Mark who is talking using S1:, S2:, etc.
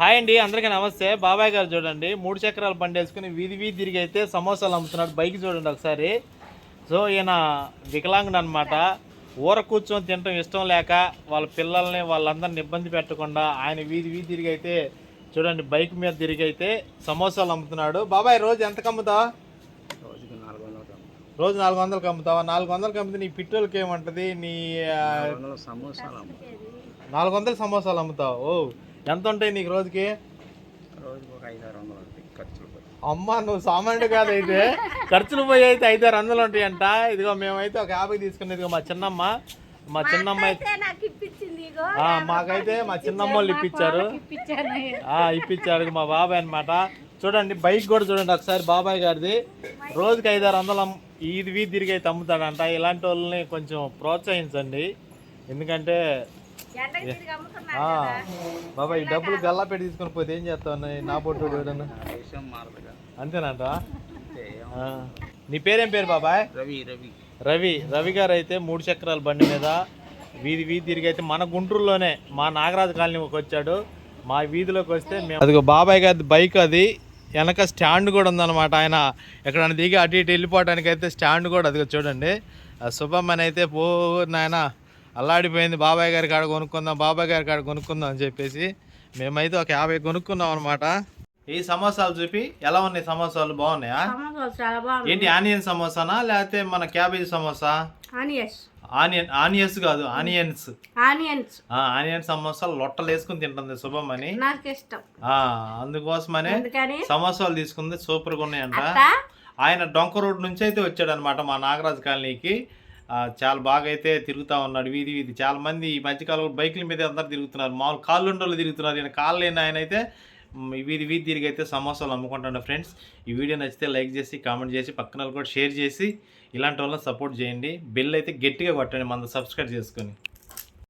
S1: Hi అండి అందరికీ నమస్తే. బాబాయ్ గారు చూడండి మూడు చక్రాల బండి వేసుకుని వీధి వీధి తిరిగి అయితే సమోసాలు అమ్ముతున్నాడు. బైక్ చూడండి ఒకసారి. సో ఈయన వికలాంగుడు అనమాట ఊర కూర్చొని తినటం ఇష్టం లేక వాళ్ళ పిల్లల్ని వాళ్ళందరిని ఇబ్బంది పెట్టకుండా ఆయన వీధి వీధి తిరిగి అయితే చూడండి బైక్ మీద తిరిగి అయితే సమోసాలు అమ్ముతున్నాడు. బాబాయ్ రోజు ఎంతకు అమ్ముతావా
S2: వందలు.
S1: రోజు నాలుగు వందలకు అమ్ముతావా నాలుగు వందలకి అమ్మితే నీ పిట్టోలకి ఏమంటది? నీ
S2: వందల సమోసాలు.
S1: నాలుగు వందల సమోసాలు అమ్ముతావు. ఓ ఎంత ఉంటాయి నీకు రోజుకి? అమ్మ నువ్వు సామాన్యుడు కాదైతే. ఖర్చులు పోయి అయితే ఐదారు వందలు ఉంటాయంట. ఇదిగో మేమైతే ఒక యాభై తీసుకుని ఇదిగో మా చిన్నమ్మ. మా చిన్నమ్మ అయితే మాకైతే మా చిన్నమ్మ వాళ్ళు ఇప్పించారు. ఇప్పించారు. మా బాబాయ్ అన్నమాట. చూడండి బైక్ కూడా చూడండి ఒకసారి బాబాయ్ గారిది. రోజుకి ఐదారు వందలు వీధి తిరిగి అయితే అమ్ముతాడంట. ఇలాంటి వాళ్ళని కొంచెం ప్రోత్సహించండి. ఎందుకంటే బాబాయ్ ఈ డబ్బులు గల్లా పెట్టి తీసుకొని పోతే ఏం చేస్తావు నా పొట్టు అంతేనంట. నీ పేరేం పేరు బాబాయ్?
S2: రవి రవి.
S1: రవి. రవి గారు అయితే మూడు చక్రాల బండి మీద వీధి వీధి తిరిగి అయితే మన గుంటూరులోనే మా నాగరాజు కాలనీకి వచ్చాడు. మా వీధిలోకి వస్తే మేము అదిగో బాబాయ్ గారి బైక్ అది. వెనక స్టాండ్ కూడా ఉందన్నమాట. ఆయన ఎక్కడైనా దిగి అటు ఇటు వెళ్ళిపోవడానికి అయితే స్టాండ్ కూడా. అదిగో చూడండి. ఆ శుభమ్మని అయితే పో నాయన. అల్లాడిపోయింది బాబాయ్ గారి కాడ కొనుక్కుందాం బాబాయ్ గారి కాడ కొనుక్కుందాం అని చెప్పేసి మేమైతే ఒక యాభై కొనుక్కున్నాం అనమాట ఈ సమోసాలు చూపి ఎలా ఉన్నాయి సమోసాలు? బాగున్నాయా? ఏంటి ఆనియన్ సమోసానా? లేకపోతే మన క్యాబేజీ సమోసా? ఆనియన్ ఆనియన్స్ కాదు ఆనియన్స్. ఆనియన్ సమోసాలు లొట్టలు వేసుకుని తింటుంది
S3: నాకు ఇష్టం
S1: ఆ, అందుకోసమనే
S3: అందుకని
S1: సమోసాలు తీసుకుంది సూపర్గా ఉన్నాయంట.
S3: అత్త?
S1: ఆయన డొంక రోడ్ నుంచి అయితే వచ్చాడు అనమాట మా నాగరాజు కాలనీకి. చాలా బాగా అయితే తిరుగుతూ ఉన్నాడు వీధి వీధి. చాలా మంది ఈ మధ్యకాలంలో బైకుల మీద అందరూ తిరుగుతున్నారు. మామూలు కాళ్ళు ఉండోళ్ళు తిరుగుతున్నారు. ఈయన కాళ్ళు లేని ఆయన అయితే వీధి వీధి తిరిగి అయితే సమోసాలు అమ్ముకుంటాను ఫ్రెండ్స్. ఈ వీడియో నచ్చితే లైక్ చేసి కామెంట్ చేసి పక్కన వాళ్ళు కూడా షేర్ చేసి ఇలాంటి వాళ్ళని సపోర్ట్ చేయండి. బెల్ అయితే గట్టిగా కొట్టండి మన సబ్స్క్రైబ్ చేసుకొని.